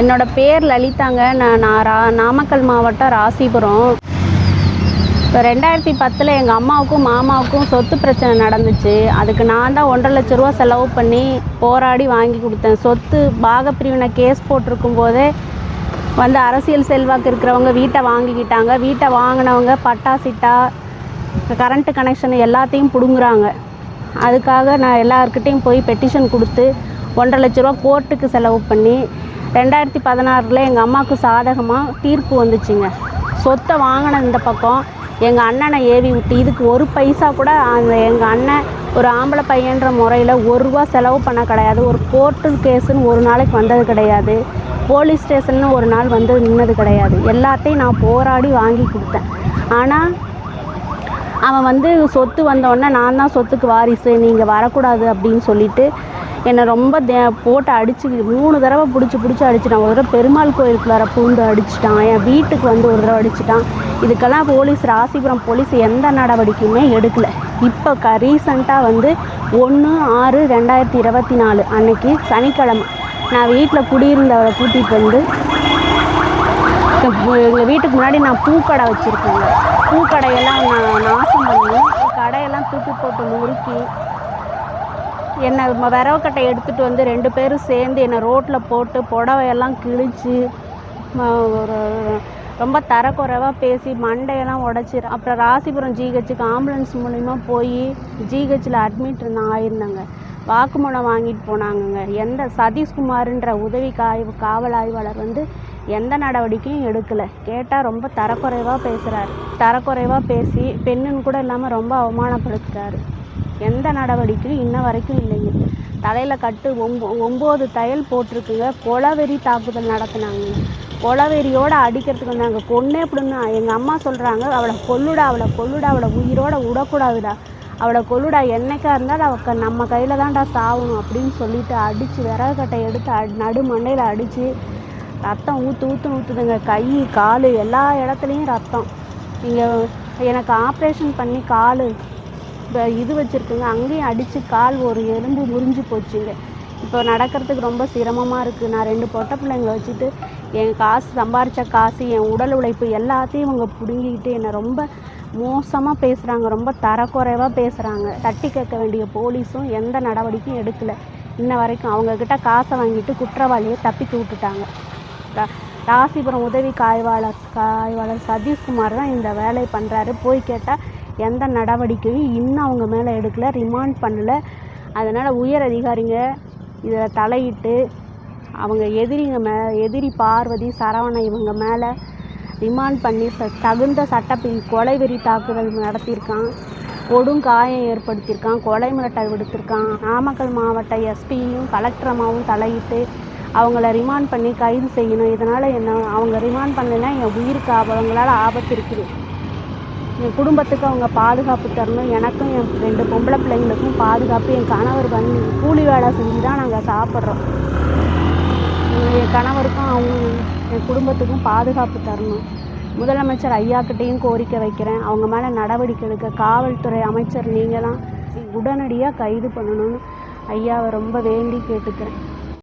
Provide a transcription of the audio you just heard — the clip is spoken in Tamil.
என்னோட பேர் லலிதாங்க. நான் நான் ரா நாமக்கல் மாவட்டம் ராசிபுரம். இப்போ ரெண்டாயிரத்தி பத்தில் எங்கள் அம்மாவுக்கும் மாமாவுக்கும் சொத்து பிரச்சனை நடந்துச்சு. அதுக்கு நான் தான் ஒன்றரை லட்ச ரூபா செலவு பண்ணி போராடி வாங்கி கொடுத்தேன். சொத்து பாகப்பிரிவினை கேஸ் போட்டிருக்கும் போதே வந்து அரசியல் செல்வாக்கு இருக்கிறவங்க வீட்டை வாங்கிக்கிட்டாங்க. வீட்டை வாங்கினவங்க பட்டா சிட்டா கரண்ட்டு கனெக்ஷன் எல்லாத்தையும் பிடுங்குறாங்க. அதுக்காக நான் எல்லாருக்கிட்டேயும் போய் பெட்டிஷன் கொடுத்து ஒன்றரை லட்ச ரூபா கோர்ட்டுக்கு செலவு பண்ணி ரெண்டாயிரத்தி பதினாறில் எங்கள் அம்மாவுக்கு சாதகமாக தீர்ப்பு வந்துச்சுங்க. சொத்தை வாங்கின இந்த பக்கம். எங்கள் அண்ணனை ஏவி விட்டு இதுக்கு ஒரு பைசா கூட அந்த எங்கள் அண்ணன் ஒரு ஆம்பளை பையன்ற முறையில் ஒரு ரூபா செலவு பண்ண கிடையாது. ஒரு கோர்ட்டு கேஸுன்னு ஒரு நாளைக்கு வந்தது கிடையாது. போலீஸ் ஸ்டேஷன்னு ஒரு நாள் வந்து நின்னது கிடையாது. எல்லாத்தையும் நான் போராடி வாங்கி கொடுத்தேன். ஆனால் அவன் வந்து சொத்து வந்தோடனே நான் தான் சொத்துக்கு வாரிசு நீங்கள் வரக்கூடாது அப்படின்னு சொல்லிட்டு என்னை ரொம்ப தே போட்டு அடிச்சு மூணு தடவை பிடிச்சி பிடிச்சி அடிச்சிட்டான். ஒரு தடவை பெருமாள் கோயிலுக்குள்ளார பூந்து அடிச்சிட்டான். என் வீட்டுக்கு வந்து ஒரு தடவை அடிச்சிட்டான். இதுக்கெல்லாம் போலீஸ் ராசிபுரம் போலீஸ் எந்த நடவடிக்கையுமே எடுக்கலை. இப்போ க ரீசண்டாக வந்து ஒன்று ஆறு ரெண்டாயிரத்தி இருபத்தி நாலு அன்னைக்கு சனிக்கிழமை நான் வீட்டில் குடியிருந்தவரை கூட்டிகிட்டு வந்து எங்கள் வீட்டுக்கு முன்னாடி நான் பூக்கடை வச்சுருக்கேங்க. பூக்கடையெல்லாம் நான் நாசம் பண்ணி கடையெல்லாம் தூக்கி போட்டு நொறுக்கி என்னை ம- விரவக்கட்டை எடுத்துகிட்டு வந்து ரெண்டு பேரும் சேர்ந்து என்னை ரோட்டில் போட்டு புடவையெல்லாம் கிழிச்சு ஒரு ரொம்ப தரக்குறைவாக பேசி மண்டையெல்லாம் உடச்சி அப்புறம் ராசிபுரம் ஜிஹெச்சுக்கு ஆம்புலன்ஸ் மூலிமா போய் ஜிஹெச்சில் அட்மிட் நான் ஆயிருந்தேங்க. வாக்குமூலம் வாங்கிட்டு போனாங்கங்க. எந்த சதீஷ்குமார்ன்ற உதவி காய்வு காவல் ஆய்வாளர் வந்து எந்த நடவடிக்கையும் எடுக்கலை. கேட்டால் ரொம்ப தரக்குறைவாக பேசுகிறாரு தரக்குறைவாக பேசி பெண்ணுன்னு கூட இல்லாமல் ரொம்ப அவமானப்படுத்துகிறாரு எந்த நடவடிக்கையும் இன்ன வரைக்கும் இல்லைங்க. தலையில் கட்டு ஒம்போ ஒம்பது தையல் போட்டிருக்குங்க. கொலவெறி தாக்குதல் நடத்துனாங்க. கொலவெறியோடு அடிக்கிறதுக்கு வந்தாங்க. கொன்னே அப்படின்னு எங்கள் அம்மா சொல்கிறாங்க அவளை கொல்லுடா அவளை கொல்லுடா அவளை உயிரோட விடக்கூடாதுடா. அவளை கொல்லுடா என்னைக்கா இருந்தாலும் அவ நம்ம கையில் தான்டா சாகணும் அப்படின்னு சொல்லிட்டு அடித்து விறகு கட்டை எடுத்து அடி நடு மண்டையில் அடித்து ரத்தம் ஊற்று ஊற்று ஊற்றுதுங்க கை கால் எல்லா இடத்துலையும் ரத்தம். இங்கே எனக்கு ஆப்ரேஷன் பண்ணி கால் இப்போ இது வச்சுருக்குங்க. அங்கேயும் அடித்து கால் ஒரு எலும்பு முறிஞ்சு போச்சுங்க. இப்போ நடக்கிறதுக்கு ரொம்ப சிரமமாக இருக்குது நான் ரெண்டு பொட்டை பிள்ளைங்களை வச்சுட்டு என் காசு சம்பாரித்த காசு என் உடல் உழைப்பு எல்லாத்தையும் இவங்க பிடுங்கிக்கிட்டு என்னை ரொம்ப மோசமாக பேசுகிறாங்க ரொம்ப தரக்குறைவாக பேசுகிறாங்க தட்டி கேட்க வேண்டிய போலீஸும் எந்த நடவடிக்கையும் எடுக்கலை. இன்ன வரைக்கும் அவங்கக்கிட்ட காசை வாங்கிட்டு குற்றவாளியை தப்பிக்க விட்டுட்டாங்க. ராசிபுரம் உதவி காய்வாளர் காய்வாளர் சதீஷ்குமார் தான் இந்த வேலையை பண்ணுறாரு போய் கேட்டால் எந்த நடவடிக்கையும் இன்னும் அவங்க மேலே எடுக்கல ரிமாண்ட் பண்ணல. அதனால் உயர் அதிகாரிங்க இதில் தலையிட்டு அவங்க எதிரிங்க மே எதிரி பார்வதி சரவணை இவங்க மேலே ரிமாண்ட் பண்ணி ச தகுந்த சட்டப்பி கொலை வெறி தாக்குதல் நடத்தியிருக்கான். கொடும் காயம் ஏற்படுத்தியிருக்கான் கொலை மிரட்டல் விடுத்திருக்கான். நாமக்கல் மாவட்ட எஸ்பியும் கலெக்டர் அம்மாவும் தலையிட்டு அவங்கள ரிமாண்ட் பண்ணி கைது செய்யணும். இதனால் என்ன அவங்க ரிமாண்ட் பண்ணலைன்னா என் உயிருக்கு ஆப- ஆபத்து இருக்குது. என் குடும்பத்துக்கு அவங்க பாதுகாப்பு தரணும். எனக்கும் என் ரெண்டு பொம்பளை பிள்ளைங்களுக்கும் பாதுகாப்பு. என் கணவர் வந்து கூலி வேலை செஞ்சு தான் நாங்கள் சாப்பிட்றோம். என் கணவருக்கும் அவங்க என் குடும்பத்துக்கும் பாதுகாப்பு தரணும். முதலமைச்சர் ஐயாக்கிட்டேயும் கோரிக்கை வைக்கிறேன். அவங்க மேலே நடவடிக்கை எடுக்க காவல்துறை அமைச்சர் நீங்கள் தான் உடனடியாக கைது பண்ணணும்னு. ஐயாவை ரொம்ப வேண்டி கேட்டுக்கிறேன்.